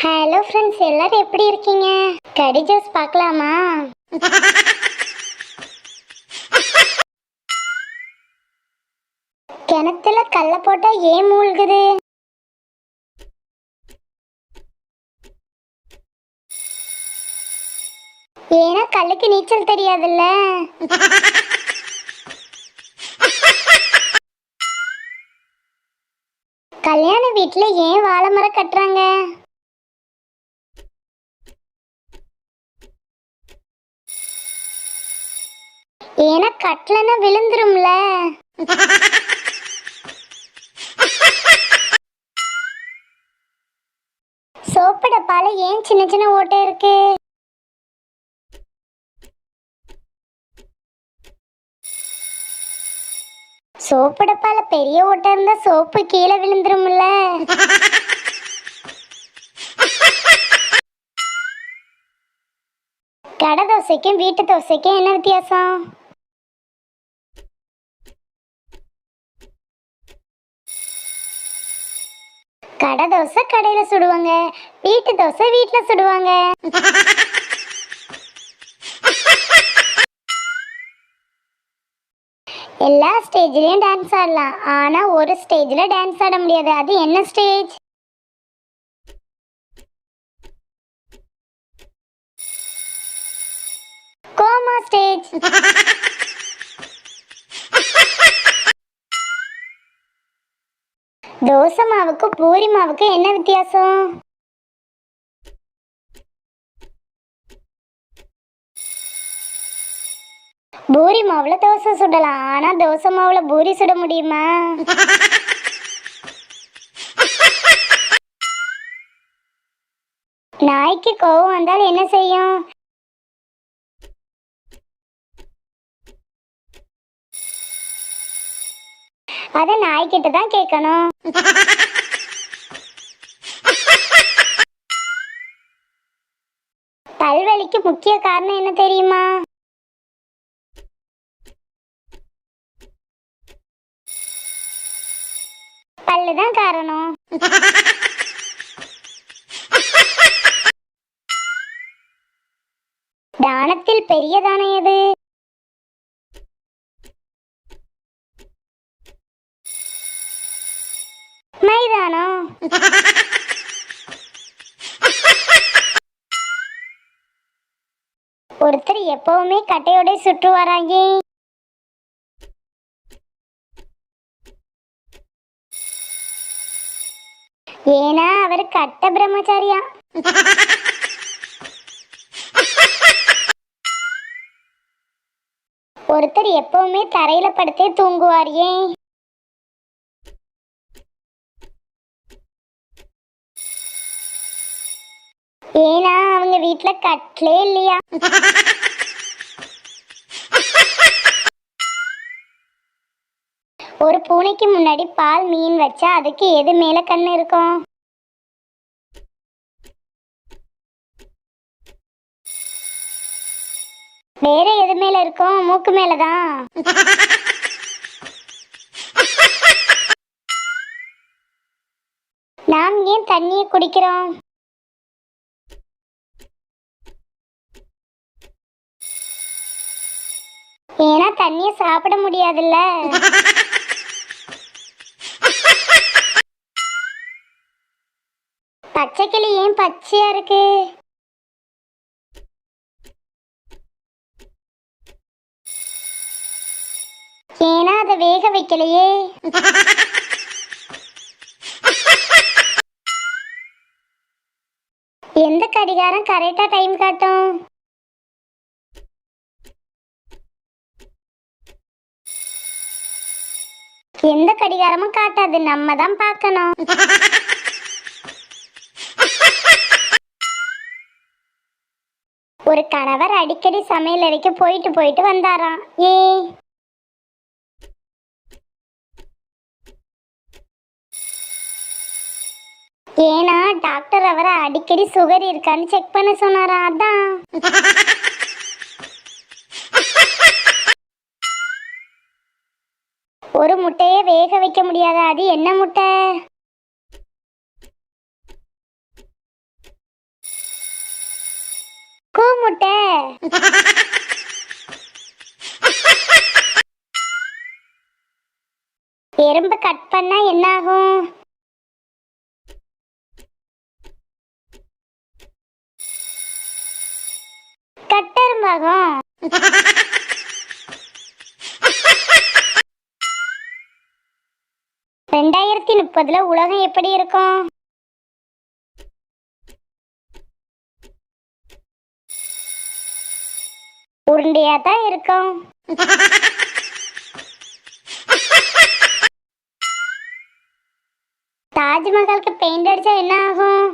Hello friends எல்லாரும் எப்படி இருக்கீங்க? கடி ஜூஸ் பார்க்கலாமா? கிணத்துல கல்ல போட்டா ஏன் மூழ்குது? ஏன்னா கல்லுக்கு நீச்சல் தெரியாதுல்ல? கல்யாண வீட்டில் ஏன் வாழை மரம் கட்டுறாங்க? ஏன்னா கட்டலன்னா விழுந்துரும்ல. சோப்பு டப்பால ஏன் சின்ன சின்ன ஓட்டை இருக்கு? சோப்பு டப்பால பெரிய ஓட்டை இருந்தா சோப்பு கீழே விழுந்துரும்ல. கடை தோசைக்கும் வீட்டு தோசைக்கும் என்ன வித்தியாசம்? கடை தோசை கடையில சுடுவாங்க. வீட்டு தோசை வீட்டுல சுடுவாங்க. எல்லா ஸ்டேஜ்லயும் டான்ஸ் ஆடலாம். ஆனா ஒரு ஸ்டேஜ்ல டான்ஸ் ஆட முடியாது. அது என்ன ஸ்டேஜ் கோமா ஸ்டேஜ் தோசை மாவுக்கும் பூரி மாவுக்கும் என்ன வித்தியாசம்? பூரி மாவுல தோசை சுடலாம் ஆனா தோசை மாவுல பூரி சுட முடியுமா? நாய்க்கு கோவம் வந்தால் என்ன செய்யும்? அத நாய்கிட்ட தான் கேட்கணும். பல்வலிக்கு முக்கிய காரணம் என்ன தெரியுமா? பல்லுதான் காரணம். தானத்தில் பெரிய தானம் எது மைதானம் ஒருத்தர் எப்பவுமே கட்டையோட சுற்று வராங்க ஏன்னா அவர் கட்ட பிரம்மச்சாரியா. ஒருத்தர் எப்பவுமே தரையில படுத்தே தூங்குவார். ஏன் ஏன்னா அவங்க வீட்டுல கட்லே இல்லையா? ஒரு பூனைக்கு முன்னாடி பால் மீன் வச்சா அதுக்கு எது மேல கண்ணு இருக்கும்? வேற எது மேல இருக்கும்? மூக்கு மேலதான் நாம் ஏன் தண்ணியை குடிக்கிறோம்? ஏன்னா தண்ணியை சாப்பிட முடியாதுல்ல. பச்சைக்கிளி ஏன் பச்சையா இருக்கு? ஏன்னா அதை வேக வைக்கலையே. எந்த கடிகாரம் கரெக்டா டைம் காட்டும்? எந்த கடிகாரமும் காட்டாது. நம்ம தான் பார்க்கணும். ஒரு கணவர் அடிக்கடி சமையல் அறைக்கு போயிட்டு போயிட்டு வந்தாராம். ஏ? ஏன்னா டாக்டர் அவரை அடிக்கடி சுகர் இருக்கான்னு செக் பண்ண சொன்னாரா அதான். ஒரு முட்டையை வேக வைக்க முடியாதா? அது என்ன முட்டை? கூ முட்டை. எறும்பு கட் பண்ணா என்ன ஆகும் கட்டெரும்பாகும் ரெண்டாயிரத்தி முப்பதுல உலகம் எப்படி இருக்கும்? உருண்டையா தான் இருக்கும். தாஜ்மஹாலுக்கு பெயிண்ட் அடிச்சா என்ன ஆகும்?